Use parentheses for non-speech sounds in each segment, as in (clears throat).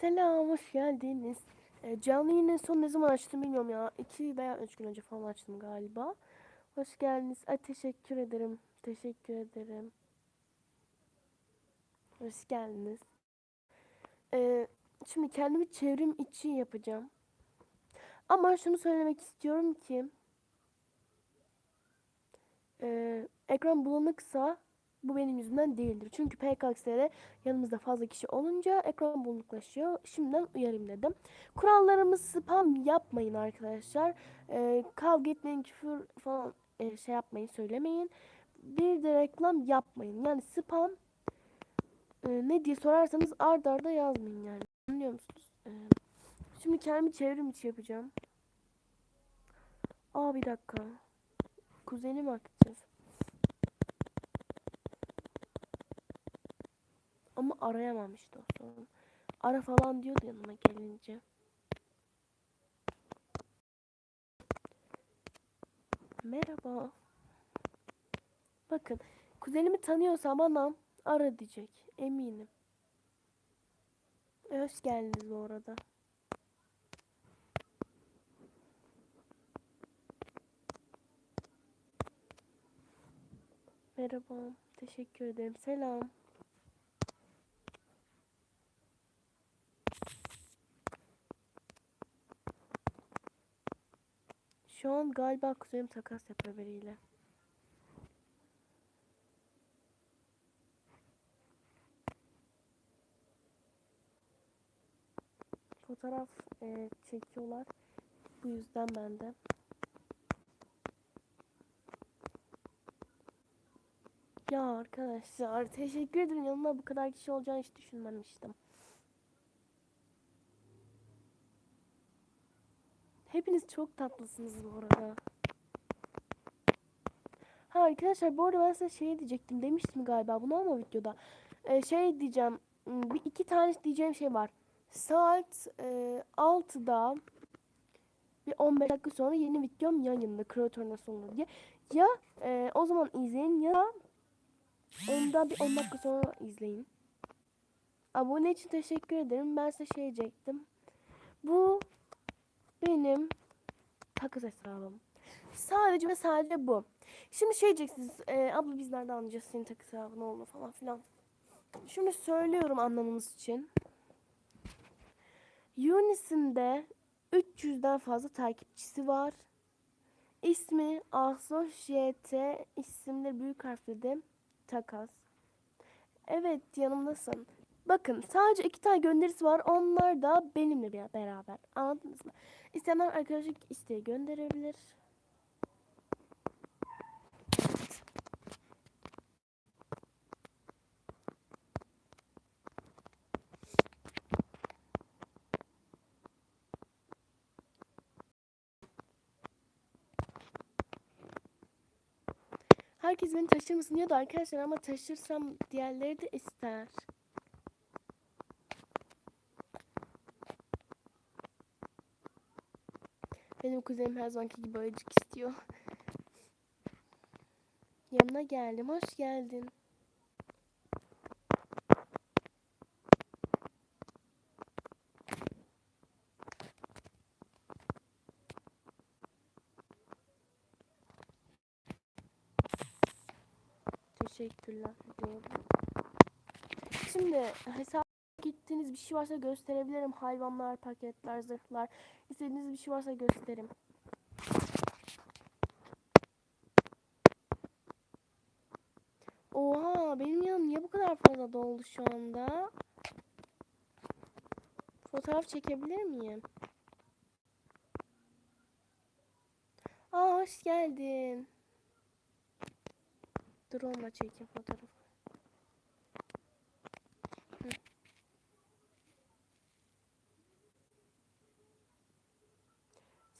Selam, hoş geldiniz. E, canlı en son ne zaman açtım bilmiyorum ya. 2 veya 3 gün önce falan açtım galiba. Hoş geldiniz. Ay teşekkür ederim. Teşekkür ederim. Hoş geldiniz. E, şimdi kendimi çevrim içi yapacağım. Ama şunu söylemek istiyorum ki e, ekran bulanıksa bu benim yüzümden değildir. Çünkü PKX'de yanımızda fazla kişi olunca ekran bulanıklaşıyor. Şimdiden uyarayım dedim. Kurallarımız spam yapmayın arkadaşlar. Ee, kavga etmeyin, küfür falan e, şey yapmayın, söylemeyin. Bir de reklam yapmayın. Yani spam e, ne diye sorarsanız ard arda yazmayın yani. Anlıyor musunuz? Ee, şimdi kendimi çevrim içi yapacağım. Aa bir dakika. Kuzenim aktif. Ama arayamam işte o sorun. Ara falan diyordu yanıma gelince. Merhaba. Bakın kuzenimi tanıyorsam bana ara diyecek. Eminim. Hoş geldiniz bu arada. Merhaba. Teşekkür ederim. Selam. Galiba kuzenim takas yapıyor biriyle. Fotoğraf e, çekiyorlar. Bu yüzden ben de. Ya arkadaşlar (laughs) teşekkür ederim. Yanına bu kadar kişi olacağını hiç düşünmemiştim. Hepiniz çok tatlısınız bu arada. Ha arkadaşlar bu arada ben size şey diyecektim. Demiştim galiba bunu ama videoda. Ee, şey diyeceğim. hmm, Bir iki tane diyeceğim şey var. Saat e, 6'da bir 15 dakika sonra yeni videom yayında. Kreatör nasıl olur diye. Ya e, o zaman izleyin ya da ondan bir 10 dakika sonra izleyin. Abone için teşekkür ederim. Ben size şey diyecektim. Bu benim takas hesabım. Sadece ve sadece bu. Şimdi şey diyeceksiniz. E, abla biz nereden anlayacağız senin takas hesabın olduğunu falan filan. Şimdi söylüyorum anlamamız için. Unis'in 300'den fazla takipçisi var. İsmi Asos YT isimleri büyük harfli de takas. Evet yanımdasın. Bakın sadece iki tane gönderisi var. Onlar da benimle beraber. Anladınız mı? İsteyenler arkadaşlık isteği gönderebilir. Herkes beni taşır mısın diyordu arkadaşlar ama taşırsam diğerleri de ister. Benim kuzenim her zamanki gibi ayıcık istiyor. Yanına geldim. Hoş geldin. Teşekkürler. Şimdi hesap gittiğiniz bir şey varsa gösterebilirim. Hayvanlar, paketler, zırhlar. İstediğiniz bir şey varsa gösterim. Oha benim yanım niye bu kadar fazla doldu şu anda? Fotoğraf çekebilir miyim? Aa hoş geldin. Dur onunla çekeyim fotoğrafı.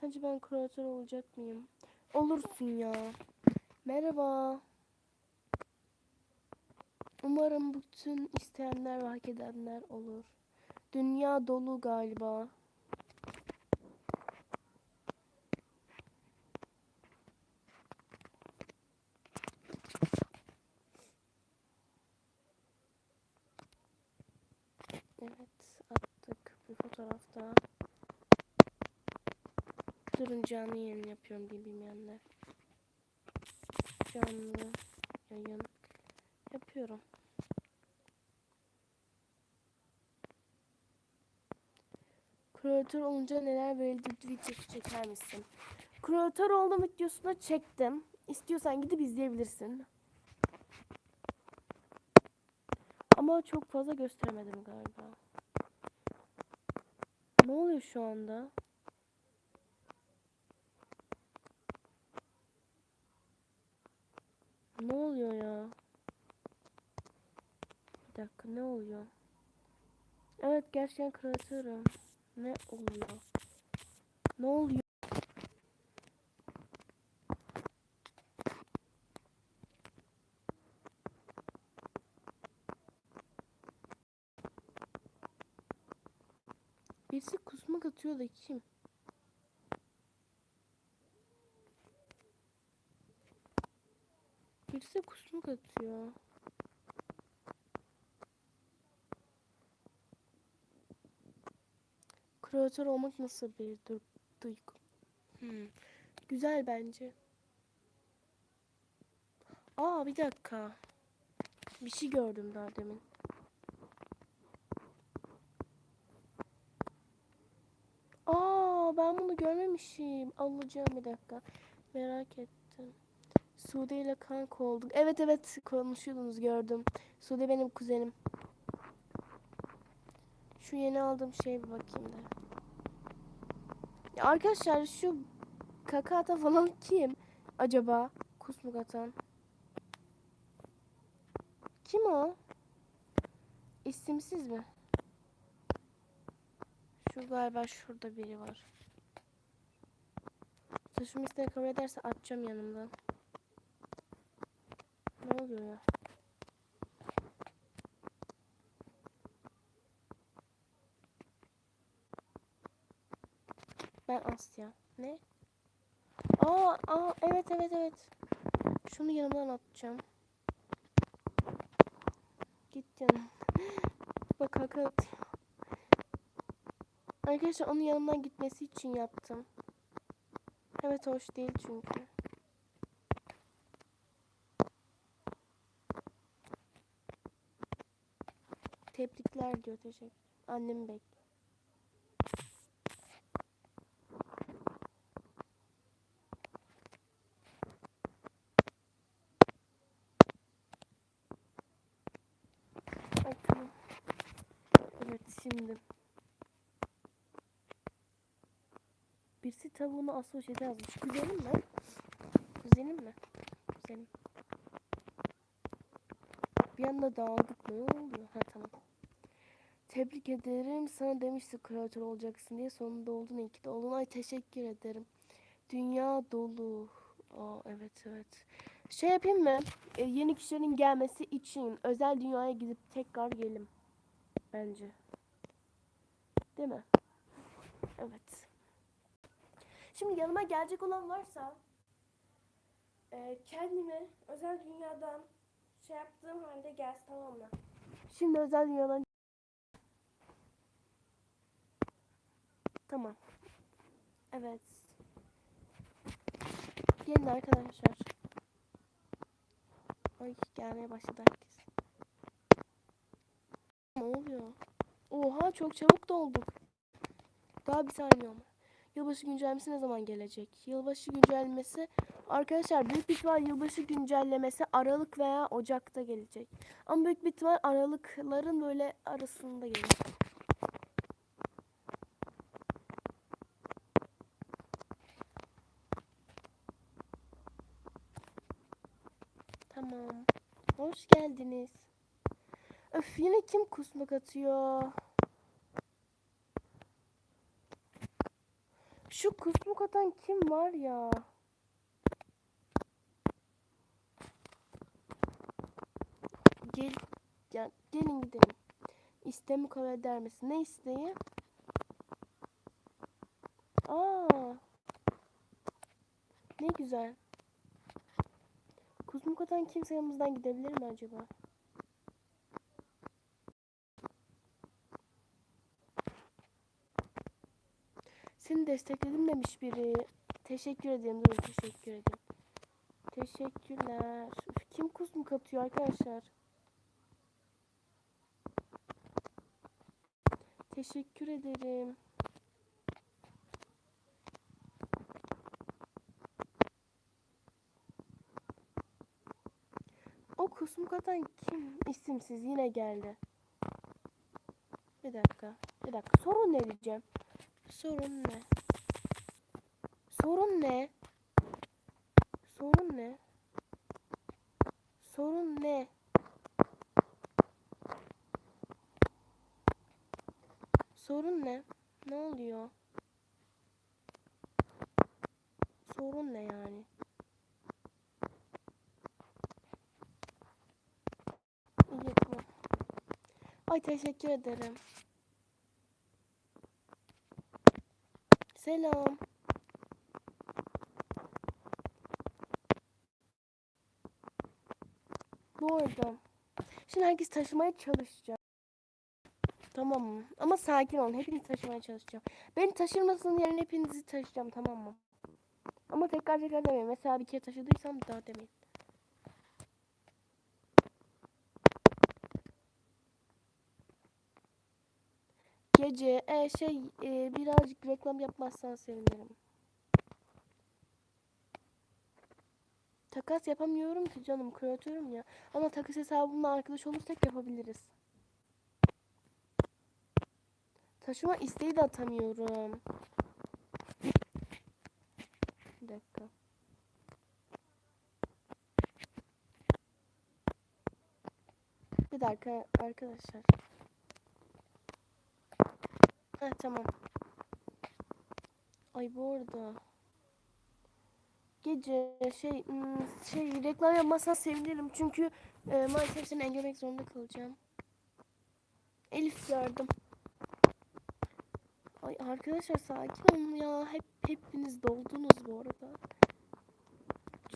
Sence ben kreatör olacak mıyım? Olursun ya. Merhaba. Umarım bütün isteyenler ve hak edenler olur. Dünya dolu galiba. Durun canlı yayın yapıyorum diye bilmeyenler. Canlı yayın yapıyorum. Kreatör olunca neler verildi videosu çeker misin? Kreatör oldum videosunu çektim. İstiyorsan gidip izleyebilirsin. Ama çok fazla göstermedim galiba. Ne oluyor şu anda? Ne oluyor ya? Bir dakika ne oluyor? Evet gerçekten kreatörüm. Ne oluyor? Ne oluyor? Birisi kusmak atıyor da kim? Birisi kusmak atıyor. Kreatör olmak nasıl bir du- duygu? Hmm. Güzel bence. Aa bir dakika. Bir şey gördüm daha demin. Aa ben bunu görmemişim. Alacağım bir dakika. Merak ettim. Sude ile kanka olduk. Evet evet konuşuyordunuz gördüm. Sude benim kuzenim. Şu yeni aldığım şeye bir bakayım da. Ya arkadaşlar şu kaka atan falan (laughs) kim acaba? Kusmuk atan. Kim o? İsimsiz mi? Şu galiba şurada biri var. Taşım isteği kabul ederse atacağım yanımdan. Ne oluyor ya? Ben Asya. Ne? Aa, aa evet evet evet. Şunu yanımdan atacağım. Git canım. (gasps) Bak kaka. Arkadaşlar onun yanımdan gitmesi için yaptım. Evet hoş değil çünkü. Tebrikler diyor teşekkür. Annemi bekliyor. Evet şimdi. Birisi tavuğunu asosyete yazmış. Kuzenim mi? Kuzenim mi? Kuzenim. Bir anda dağıldık. Ne oluyor? Ha tamam. Tebrik ederim. Sana demiştik kreatör olacaksın diye. Sonunda oldun. İyi ki de oldun. Ay teşekkür ederim. Dünya dolu. Aa evet evet. Şey yapayım mı? Ee, yeni kişilerin gelmesi için özel dünyaya gidip tekrar gelim. Bence. Değil mi? Evet. Şimdi yanıma gelecek olan varsa e, kendimi özel dünyadan şey yaptığım halde gelsin tamam mı? Şimdi özel dünyadan Tamam. Evet. Gelin arkadaşlar. Ay gelmeye başladı herkes. Ne oluyor? Oha çok çabuk dolduk. Daha bir saniye ama. Yılbaşı güncellemesi ne zaman gelecek? Yılbaşı güncellemesi arkadaşlar büyük bir ihtimal yılbaşı güncellemesi Aralık veya Ocak'ta gelecek. Ama büyük bir ihtimal Aralıkların böyle arasında gelecek. Tamam. Hoş geldiniz. Öf yine kim kusmuk atıyor? Şu kusmuk atan kim var ya? Gel, ya, gelin gidelim. İstemi kabul eder misin? Ne isteği? Aa. Ne güzel. Kusmuk atan kimse yanımızdan gidebilir mi acaba? Seni destekledim demiş biri. Teşekkür ederim. Dur teşekkür ederim. Teşekkürler. Üf, kim kusmuk atıyor arkadaşlar? Teşekkür ederim. O kusmuk atan kim? İsimsiz yine geldi. Bir dakika. Bir dakika. Sorun ne diyeceğim? Sorun ne? Sorun ne? Sorun ne? Sorun ne? Sorun ne? Ne oluyor? Sorun ne yani? İyi tamam. Ay teşekkür ederim. Selam. Bu arada. Şimdi herkes taşımaya çalışacak. Tamam mı? Ama sakin olun. Hepinizi taşımaya çalışacağım. Beni taşırmasın yerine hepinizi taşıyacağım tamam mı? Ama tekrar tekrar demeyin. Mesela bir kere taşıdıysam daha demeyin. Gece e, şey e, birazcık reklam yapmazsan sevinirim. Takas yapamıyorum ki canım kreatörüm ya. Ama takas hesabımla arkadaş olursak yapabiliriz. Taşıma isteği de atamıyorum. Bir dakika. Bir dakika arkadaşlar. Heh, tamam. Ay bu arada. Gece şey hmm, şey reklam yapmazsan sevinirim çünkü e, maalesef seni engellemek zorunda kalacağım. Elif yardım. Ay arkadaşlar sakin olun ya. Hep hepiniz doldunuz bu arada.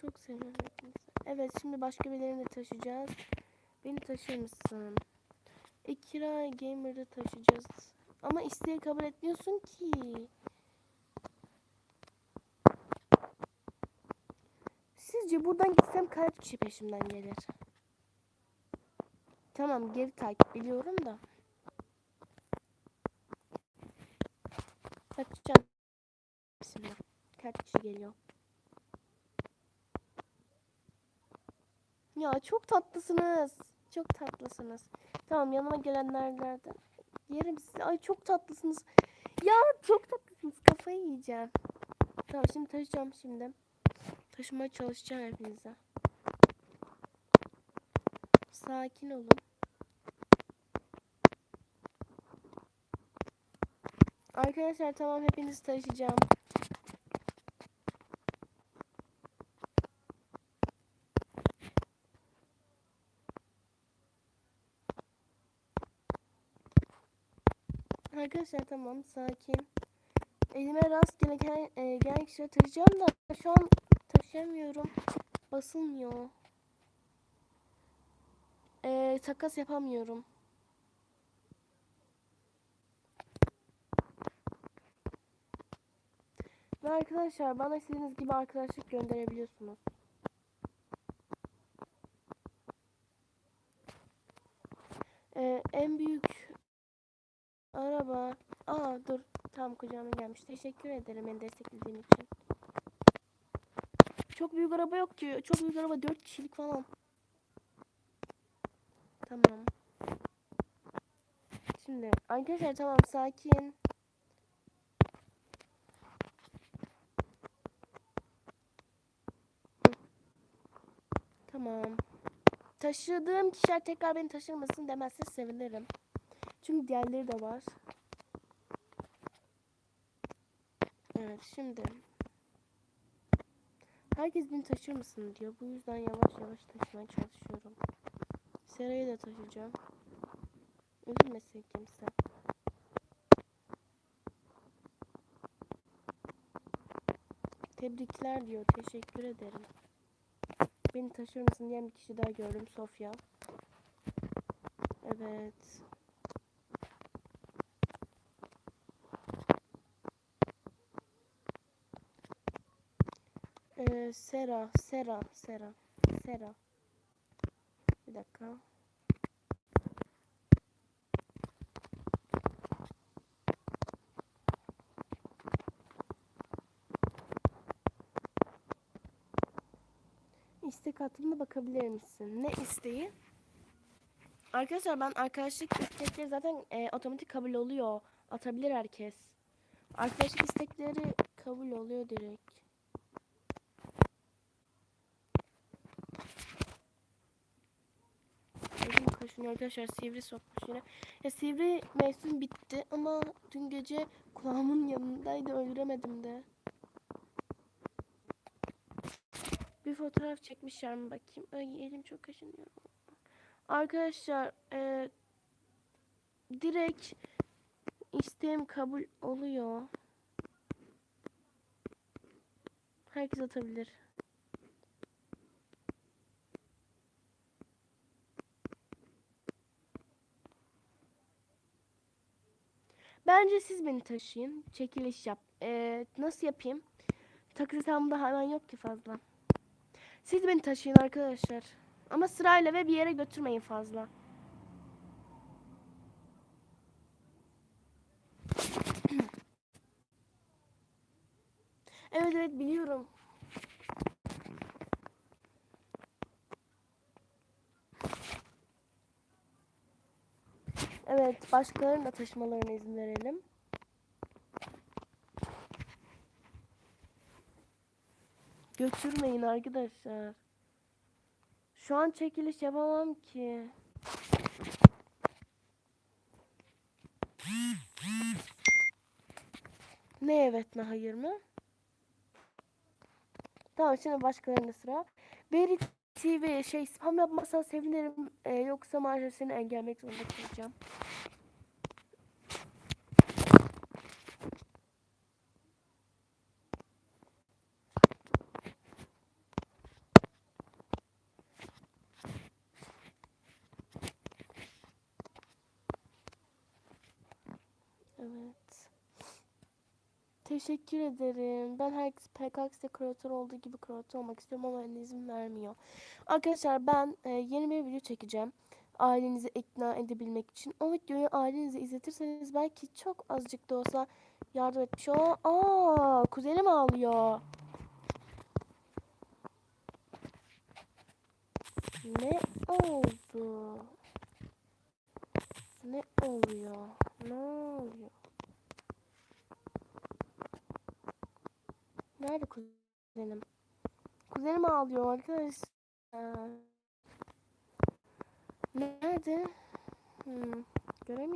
Çok hepinizi. Evet şimdi başka birilerini de taşıyacağız. Beni taşır mısın? Ekira Gamer'ı taşıyacağız. Ama isteği kabul etmiyorsun ki. Sizce buradan gitsem kaç kişi peşimden gelir? Tamam geri takip biliyorum da. Bakacağım. Bismillah. Kaç kişi geliyor? Ya çok tatlısınız. Çok tatlısınız. Tamam yanıma gelenlerden. Yerim sizi. Ay çok tatlısınız. Ya çok tatlısınız. Kafayı yiyeceğim. Tamam şimdi taşıyacağım şimdi. Taşımaya çalışacağım hepinize. Sakin olun. Arkadaşlar tamam hepinizi taşıyacağım. Arkadaşlar tamam sakin. Elime rastgele gelen, e, gelen kişileri taşıyacağım da şu an taşıyamıyorum. Basılmıyor. E, takas yapamıyorum. Ve arkadaşlar bana istediğiniz gibi arkadaşlık gönderebiliyorsunuz. Ee, en büyük araba. Aa dur. Tam kucağıma gelmiş. Teşekkür ederim beni desteklediğin için. Çok büyük araba yok ki. Çok büyük araba 4 kişilik falan. Tamam. Şimdi arkadaşlar tamam sakin. Tamam. Taşıdığım kişiler tekrar beni taşırmasın demezse sevinirim. Çünkü diğerleri de var. Evet şimdi. Herkes beni taşır mısın diyor. Bu yüzden yavaş yavaş taşımaya çalışıyorum. Serayı da taşıyacağım. Üzülmesin kimse. Tebrikler diyor. Teşekkür ederim. Beni taşır mısın diyen bir kişi daha gördüm. Sofya. Evet. Sera, Sera, Sera, Sera. Bir dakika. İstek hattına bakabilir misin? Ne isteği? Arkadaşlar ben arkadaşlık istekleri zaten e, otomatik kabul oluyor. Atabilir herkes. Arkadaşlık istekleri kabul oluyor direkt. Kaşınıyor arkadaşlar sivri sokmuş yine. Ya sivri mevsim bitti ama dün gece kulağımın yanındaydı öldüremedim de. Bir fotoğraf çekmişler mi bakayım. Ay elim çok kaşınıyor. Arkadaşlar e, direkt isteğim kabul oluyor. Herkes atabilir. Bence siz beni taşıyın. Çekiliş yap. Ee, nasıl yapayım? Takı hesabımda hemen yok ki fazla. Siz beni taşıyın arkadaşlar. Ama sırayla ve bir yere götürmeyin fazla. (clears throat) evet evet biliyorum. Evet başkalarının da taşımalarına izin verelim. Götürmeyin arkadaşlar. Şu an çekiliş yapamam ki. Ne evet ne hayır mı? Tamam şimdi başkalarında sıra. Beri TV şey spam yapmazsan sevinirim. Ee, yoksa maalesef seni engellemek zorunda kalacağım. Evet. Teşekkür ederim. Ben herkes PKX'de kreatör olduğu gibi kreatör olmak istiyorum ama anne izin vermiyor. Arkadaşlar ben e, yeni bir video çekeceğim. Ailenizi ikna edebilmek için. O videoyu ailenize izletirseniz belki çok azıcık da olsa yardım etmiş olur. Aa, kuzenim ağlıyor. Ne oldu? Ne oluyor? Ne oluyor? Nerede kuzenim? Kuzenim ağlıyor arkadaşlar. Nerede? Hmm, göremiyorum.